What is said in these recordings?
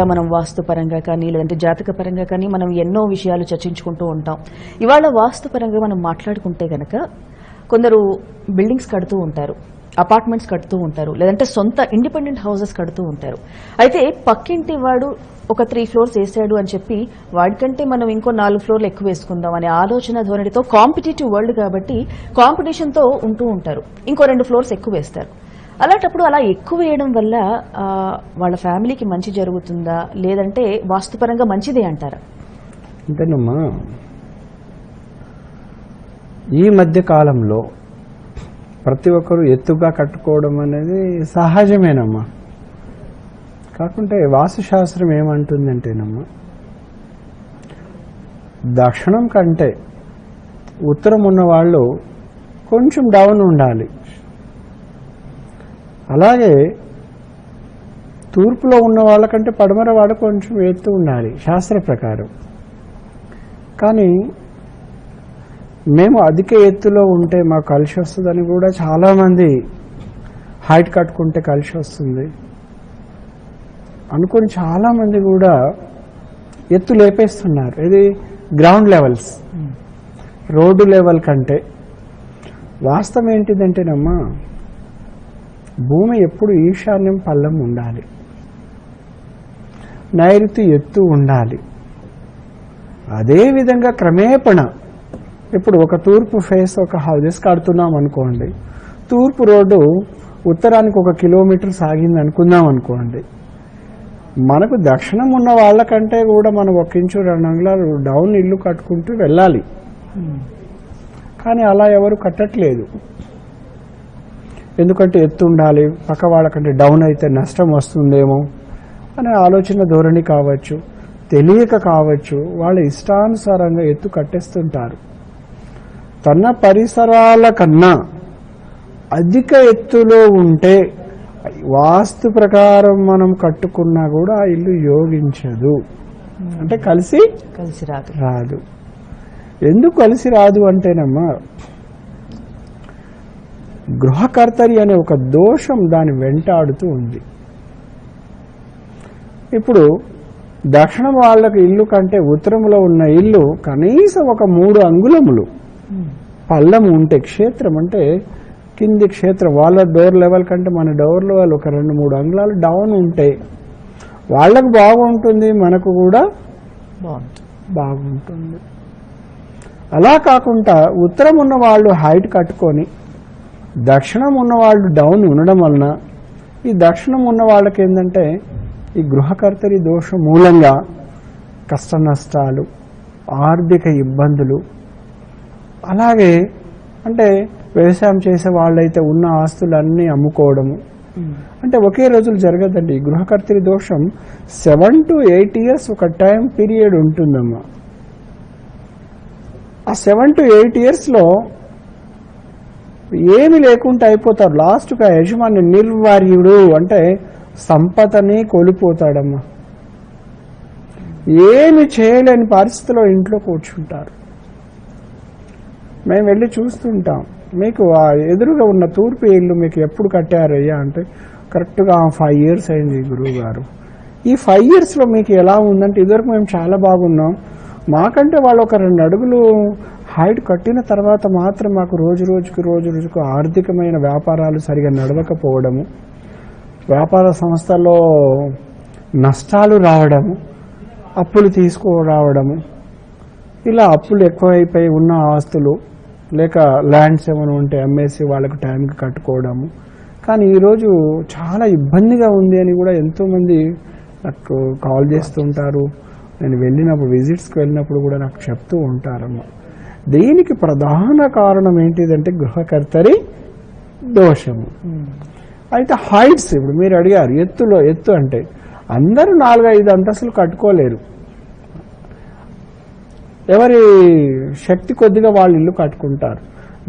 మనం వాస్తుపరంగా కానీ లేదంటే జాతక పరంగా కానీ మనం ఎన్నో విషయాలు చర్చించుకుంటూ ఉంటాం. ఇవాళ వాస్తుపరంగా మనం మాట్లాడుకుంటే గనక కొందరు బిల్డింగ్స్ కడుతూ ఉంటారు అపార్ట్మెంట్స్ కడుతూ ఉంటారు లేదంటే సొంత ఇండిపెండెంట్ హౌసెస్ కడుతూ ఉంటారు. అయితే పక్కింటి వాడు ఒక త్రీ ఫ్లోర్స్ వేసాడు అని చెప్పి వాడికంటే మనం ఇంకో నాలుగు ఫ్లోర్లు ఎక్కువ వేసుకుందాం అనే ఆలోచన ధోరణితో కాంపిటేటివ్ వరల్డ్ కాబట్టి కాంపిటీషన్తో ఉంటూ ఉంటారు. ఇంకో రెండు ఫ్లోర్స్ ఎక్కువ వేస్తారు. అలాంటప్పుడు అలా ఎక్కువ వేయడం వల్ల వాళ్ళ ఫ్యామిలీకి మంచి జరుగుతుందా? లేదంటే వాస్తుపరంగా మంచిదే అంటారా? అంతేనమ్మా. ఈ మధ్య కాలంలో ప్రతి ఒక్కరు ఎత్తుగా కట్టుకోవడం అనేది సహజమేనమ్మా. కాకుంటే వాస్తుశాస్త్రం ఏమంటుందంటేనమ్మా దక్షిణం కంటే ఉత్తరం ఉన్న వాళ్ళు కొంచెం డౌన్ ఉండాలి. అలాగే తూర్పులో ఉన్న వాళ్ళకంటే పడమర వాడు కొంచెం ఎత్తు ఉండాలి శాస్త్ర ప్రకారం. కానీ మేము అధిక ఎత్తులో ఉంటే మాకు కలిసి వస్తుందని కూడా చాలామంది హైట్ కట్టుకుంటే కలిసి వస్తుంది. అనుకుని చాలామంది కూడా ఎత్తు లేపేస్తున్నారు. ఇది గ్రౌండ్ లెవెల్స్. రోడ్డు లెవెల్ కంటే. వాస్తవం ఏంటిదంటేనమ్మా భూమి ఎప్పుడు ఈశాన్యం పల్లం ఉండాలి. నైరుతి ఎత్తు ఉండాలి. అదేవిధంగా క్రమేపణ. ఇప్పుడు ఒక తూర్పు ఫేస్ ఒక హౌజెస్ కడుతున్నాం అనుకోండి. తూర్పు రోడ్డు ఉత్తరానికి ఒక కిలోమీటర్ సాగింది అనుకుందాం అనుకోండి. మనకు దక్షిణం ఉన్న వాళ్ళకంటే కూడా మనం ఒక ఇంచు రెండు అంగుళాలు డౌన్ ఇల్లు కట్టుకుంటూ వెళ్ళాలి. కానీ అలా ఎవరు కట్టట్లేదు. ఎందుకంటే ఎత్తు ఉండాలి పక్క వాళ్ళకంటే డౌన్ అయితే నష్టం వస్తుందేమో అనే ఆలోచన ధోరణి కావచ్చు తెలియక కావచ్చు వాళ్ళ ఇష్టానుసారంగా ఎత్తు కట్టేస్తుంటారు. తన పరిసరాల కన్నా అధిక ఎత్తులో ఉంటే వాస్తు ప్రకారం మనం కట్టుకున్నా కూడా ఆ ఇల్లు యోగించదు. అంటే కలిసి కలిసి రాదు. రాదు. ఎందుకు కలిసి రాదు అంటేనమ్మా గృహకర్తరి అనే ఒక దోషం దాని వెంటాడుతూ ఉంది. ఇప్పుడు దక్షిణం వాళ్ళకి ఇల్లు కంటే ఉత్తరంలో ఉన్న ఇల్లు కనీసం ఒక మూడు అంగుళములు. పల్లం ఉంటే క్షేత్రం అంటే కింది క్షేత్రం. వాళ్ళ డోర్ లెవెల్ కంటే మన డోర్ లెవెల్ ఒక రెండు మూడు అంగుళాలు డౌన్ ఉంటే వాళ్ళకు బాగుంటుంది మనకు కూడా బాగుంటుంది. బాగుంటుంది. అలా కాకుండా ఉత్తరం ఉన్న వాళ్ళు హైట్ కట్టుకొని దక్షిణం ఉన్నవాళ్ళు డౌన్ ఉండడం వలన ఈ దక్షిణం ఉన్న వాళ్ళకి ఏంటంటే ఈ గృహకర్తరి దోషం మూలంగా కష్ట నష్టాలు ఆర్థిక ఇబ్బందులు. అలాగే అంటే వ్యవసాయం చేసే వాళ్ళైతే ఉన్న ఆస్తులన్నీ అమ్ముకోవడము. అంటే ఒకే రోజులు జరగదండి. ఈ గృహకర్తరి దోషం సెవెన్ టు ఎయిట్ ఇయర్స్ ఒక టైం పీరియడ్ ఉంటుందమ్మా. ఆ సెవెన్ టు ఎయిట్ ఇయర్స్లో ఏమి లేకుండా అయిపోతారు. లాస్ట్గా యజమాని నిర్వార్యుడు అంటే సంపదని కోల్పోతాడమ్మా. ఏమి చేయలేని పరిస్థితిలో ఇంట్లో కూర్చుంటారు. మేము వెళ్ళి చూస్తుంటాం. మీకు ఆ ఎదురుగా ఉన్న తూర్పు ఇల్లు మీకు ఎప్పుడు కట్టారయ్యా అంటే కరెక్ట్గా ఫైవ్ ఇయర్స్ అయింది గురువు గారు. ఈ ఫైవ్ ఇయర్స్లో మీకు ఎలా ఉందంటే ఇదివరకు మేము చాలా బాగున్నాం. మాకంటే వాళ్ళు ఒక రెండు అడుగులు హైట్ కట్టిన తర్వాత మాత్రం మాకు రోజు రోజుకు రోజు రోజుకు ఆర్థికమైన వ్యాపారాలు సరిగా నడవకపోవడము వ్యాపార సంస్థల్లో నష్టాలు రావడము అప్పులు తీసుకురావడము ఇలా అప్పులు ఎక్కువైపోయి ఉన్న ఆస్తులు లేక ల్యాండ్స్ ఏమైనా ఉంటే అమ్మేసి వాళ్ళకు టైంకి కట్టుకోవడము. కానీ ఈరోజు చాలా ఇబ్బందిగా ఉంది అని కూడా ఎంతోమంది నాకు కాల్ చేస్తుంటారు నేను వెళ్ళినప్పుడు విజిట్స్కి వెళ్ళినప్పుడు కూడా నాకు చెప్తూ ఉంటారమ్మా. దీనికి ప్రధాన కారణం ఏంటిదంటే గృహకర్తరి దోషము. అయితే హైట్స్ ఇప్పుడు మీరు అడిగారు ఎత్తులో ఎత్తు అంటే అందరూ నాలుగైదు అంతస్తులు కట్టుకోలేరు. ఎవరి శక్తి కొద్దిగా వాళ్ళు ఇల్లు కట్టుకుంటారు.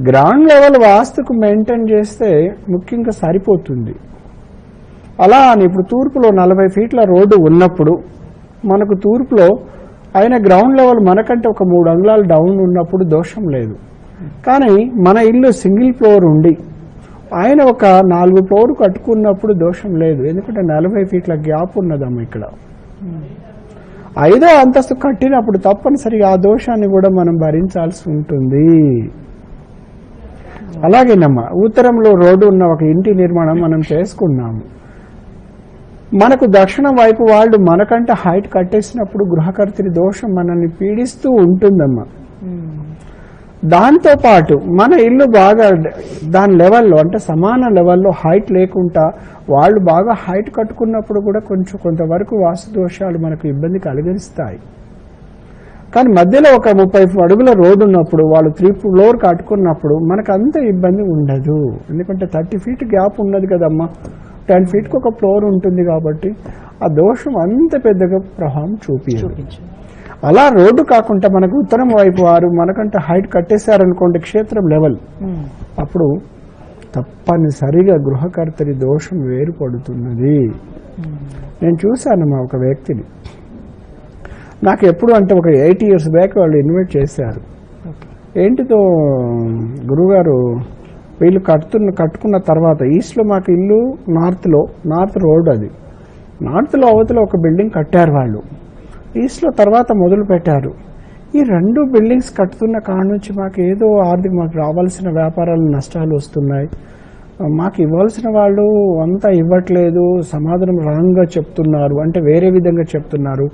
గ్రౌండ్ లెవెల్ వాస్తుకు మెయింటైన్ చేస్తే ముఖ్యంగా సరిపోతుంది. అలా అని ఇప్పుడు తూర్పులో నలభై ఫీట్ల రోడ్డు ఉన్నప్పుడు మనకు తూర్పులో ఆయన గ్రౌండ్ లెవెల్ మనకంటే ఒక మూడు అంగుళాలు డౌన్ ఉన్నప్పుడు దోషం లేదు. కానీ మన ఇల్లు సింగిల్ ఫ్లోర్ ఉండి ఆయన ఒక నాలుగు ఫ్లోర్ కట్టుకున్నప్పుడు దోషం లేదు. ఎందుకంటే నలభై ఫీట్ల గ్యాప్ ఉన్నదమ్మ ఇక్కడ. ఐదో అంతస్తు కట్టినప్పుడు తప్పనిసరిగా ఆ దోషాన్ని కూడా మనం భరించాల్సి ఉంటుంది. అలాగేనమ్మా ఉత్తరంలో రోడ్డు ఉన్న ఒక ఇంటి నిర్మాణం మనం చేసుకున్నాము. మనకు దక్షిణం వైపు వాళ్ళు మనకంటే హైట్ కట్టేసినప్పుడు గృహకర్తరి దోషం మనల్ని పీడిస్తూ ఉంటుందమ్మా. దాంతో పాటు మన ఇల్లు బాగా దాని లెవెల్లో అంటే సమాన లెవెల్లో హైట్ లేకుండా వాళ్ళు బాగా హైట్ కట్టుకున్నప్పుడు కూడా కొంచెం కొంతవరకు వాస్తు దోషాలు మనకు ఇబ్బంది కలిగిస్తాయి. కానీ మధ్యలో ఒక ముప్పై అడుగుల రోడ్డు ఉన్నప్పుడు వాళ్ళు త్రీ ఫ్లోర్ కట్టుకున్నప్పుడు మనకు అంత ఇబ్బంది ఉండదు. ఎందుకంటే థర్టీ ఫీట్ గ్యాప్ ఉన్నది కదమ్మా. టెన్ ఫీట్కి ఒక ఫ్లోర్ ఉంటుంది కాబట్టి ఆ దోషం అంత పెద్దగా ప్రభావం చూపించదు. చూపించు అలా రోడ్డు కాకుండా మనకు ఉత్తరం వైపు వారు మనకంటే హైట్ కట్టేశారనుకోండి క్షేత్రం లెవెల్. అప్పుడు తప్పనిసరిగా గృహకర్తరి దోషం వేరుపడుతున్నది. నేను చూశాను మా ఒక వ్యక్తిని. నాకు ఎప్పుడు అంటే ఒక ఎయిట్ ఇయర్స్ బ్యాక్ వాళ్ళు ఇన్వైట్ చేశారు. ఏంటితో గురుగారు వీళ్ళు కట్టుతున్న కట్టుకున్న తర్వాత ఈస్ట్లో మాకు ఇల్లు నార్త్లో నార్త్ రోడ్ అది. నార్త్లో అవతల ఒక బిల్డింగ్ కట్టారు వాళ్ళు. ఈస్ట్లో తర్వాత మొదలు పెట్టారు. ఈ రెండు బిల్డింగ్స్ కట్టుతున్న కాడ నుంచి మాకు ఏదో ఆర్థిక మాకు రావాల్సిన వ్యాపారాలు నష్టాలు వస్తున్నాయి. మాకు ఇవ్వాల్సిన వాళ్ళు అంతా ఇవ్వట్లేదు సమాధానం రాంగ్గా చెప్తున్నారు అంటే వేరే విధంగా చెప్తున్నారు.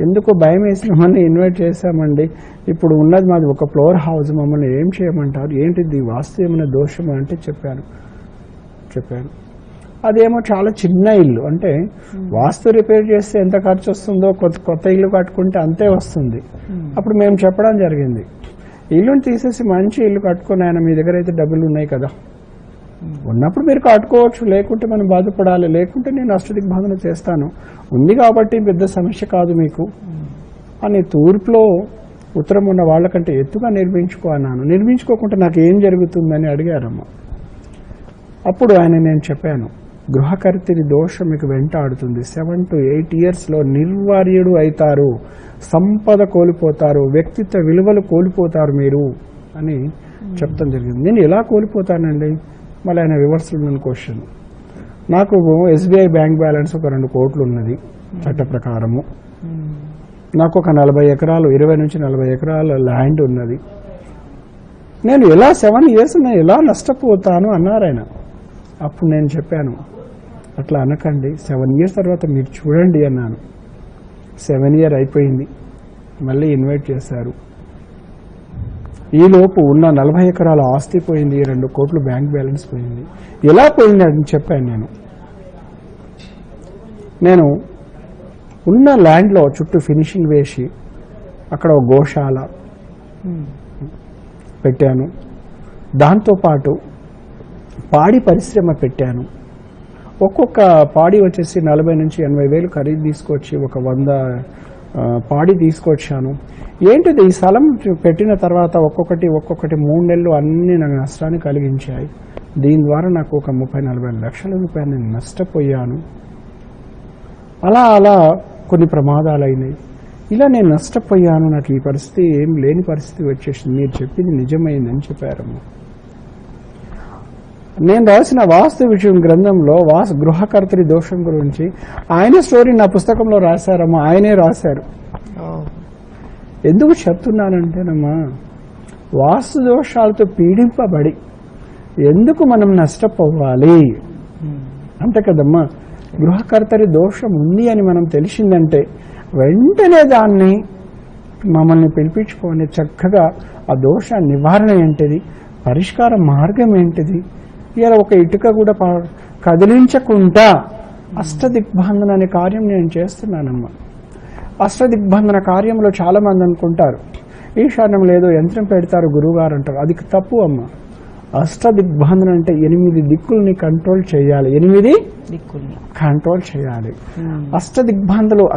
ఎందుకో భయం వేసిన మమ్మల్ని ఇన్వైట్ చేశామండి. ఇప్పుడు ఉన్నది మాది ఒక ఫ్లోర్ హౌస్ మమ్మల్ని ఏం చేయమంటారు? ఏంటిది? వాస్తు ఏమైనా దోషమా? అంటే చెప్పాను చెప్పాను అదేమో చాలా చిన్న ఇల్లు. అంటే వాస్తు రిపేర్ చేస్తే ఎంత ఖర్చు వస్తుందో కొత్త కొత్త ఇల్లు కట్టుకుంటే అంతే వస్తుంది. అప్పుడు మేము చెప్పడం జరిగింది. ఇల్లుని తీసేసి మంచి ఇల్లు కట్టుకుని ఆయన మీ దగ్గర అయితే డబ్బులు ఉన్నాయి కదా. ఉన్నప్పుడు మీరు కట్టుకోవచ్చు లేకుంటే మనం బాధపడాలి లేకుంటే నేను అష్టదిగ్బాధన చేస్తాను. ఉంది కాబట్టి పెద్ద సమస్య కాదు మీకు. అని తూర్పులో ఉత్తరం ఉన్న వాళ్ళకంటే ఎత్తుగా నిర్మించుకో అన్నాను నిర్మించుకోకుండా నాకు ఏం జరుగుతుందని అడిగారమ్మ. అప్పుడు ఆయన నేను చెప్పాను గృహకర్తిని దోషం మీకు వెంటాడుతుంది. సెవెన్ టు ఎయిట్ ఇయర్స్లో నిర్వార్యుడు అవుతారు. సంపద కోల్పోతారు. వ్యక్తిత్వ విలువలు కోల్పోతారు మీరు. అని చెప్తాం జరిగింది. నేను ఎలా కోల్పోతానండి? మళ్ళీ ఆయన రివర్స్ ఉన్న క్వశ్చన్ నాకు ఎస్బీఐ బ్యాంక్ బ్యాలెన్స్ ఒక రెండు కోట్లు ఉన్నది చట్ట ప్రకారము. నాకు ఒక నలభై ఎకరాలు ఇరవై నుంచి నలభై ఎకరాల ల్యాండ్ ఉన్నది. నేను ఎలా సెవెన్ ఇయర్స్ నేను ఎలా నష్టపోతాను అన్నారు ఆయన. అప్పుడు నేను చెప్పాను అట్లా అనకండి సెవెన్ ఇయర్స్ తర్వాత మీరు చూడండి అన్నాను. సెవెన్ ఇయర్ అయిపోయింది మళ్ళీ ఇన్వైట్ చేశారు. ఈలోపు ఉన్న నలభై ఎకరాల ఆస్తి పోయింది రెండు కోట్లు బ్యాంక్ బ్యాలెన్స్ పోయింది. ఎలా పోయింది అని చెప్పాను నేను. నేను ఉన్న ల్యాండ్లో చుట్టూ ఫినిషింగ్ వేసి అక్కడ ఒక గోశాల పెట్టాను. దాంతోపాటు పాడి పరిశ్రమ పెట్టాను. ఒక్కొక్క పాడి వచ్చేసి నలభై నుంచి ఎనభై వేలు ఖరీదు తీసుకొచ్చి ఒక వంద పాడి తీసుకొచ్చాను. ఏంటిది? ఈ స్థలం పెట్టిన తర్వాత ఒక్కొక్కటి ఒక్కొక్కటి మూడు నెలలు అన్ని నాకు నష్టాన్ని కలిగించాయి. దీని ద్వారా నాకు ఒక ముప్పై నలభై లక్షల రూపాయలు నేను నష్టపోయాను. అలా అలా కొన్ని ప్రమాదాలు అయినాయి ఇలా నేను నష్టపోయాను నాకు ఈ పరిస్థితి ఏం లేని పరిస్థితి వచ్చేసింది. మీరు చెప్పింది నిజమైందని చెప్పారమ్మా నేను రాసిన వాస్తు విషయం గ్రంథంలో వాస్ గృహకర్తరి దోషం గురించి ఆయన స్టోరీ నా పుస్తకంలో రాశారమ్మా ఆయనే రాశారు. ఎందుకు చెప్తున్నానంటేనమ్మా వాస్తు దోషాలతో పీడింపబడి ఎందుకు మనం నష్టపోవాలి? అంతే కదమ్మా గృహకర్తరి దోషం ఉంది అని మనం తెలిసిందంటే వెంటనే దాన్ని మమ్మల్ని పిలిపించుకొని చక్కగా ఆ దోష నివారణ ఏంటిది పరిష్కార మార్గం ఏంటిది ఇలా ఒక ఇటుక కూడా కదిలించకుండా అష్టదిగ్బంధన అనే కార్యం నేను చేస్తున్నానమ్మా. అష్టదిగ్బంధన కార్యంలో చాలా మంది అనుకుంటారు ఈశాన్యం లేదో యంత్రం పెడతారు గురువుగారు అంటారు. అది తప్పు అమ్మ. అష్టదిగ్బంధన అంటే ఎనిమిది దిక్కుల్ని కంట్రోల్ చేయాలి. ఎనిమిది దిక్కుల్ని. కంట్రోల్ చేయాలి. అష్టదిగ్బంధలు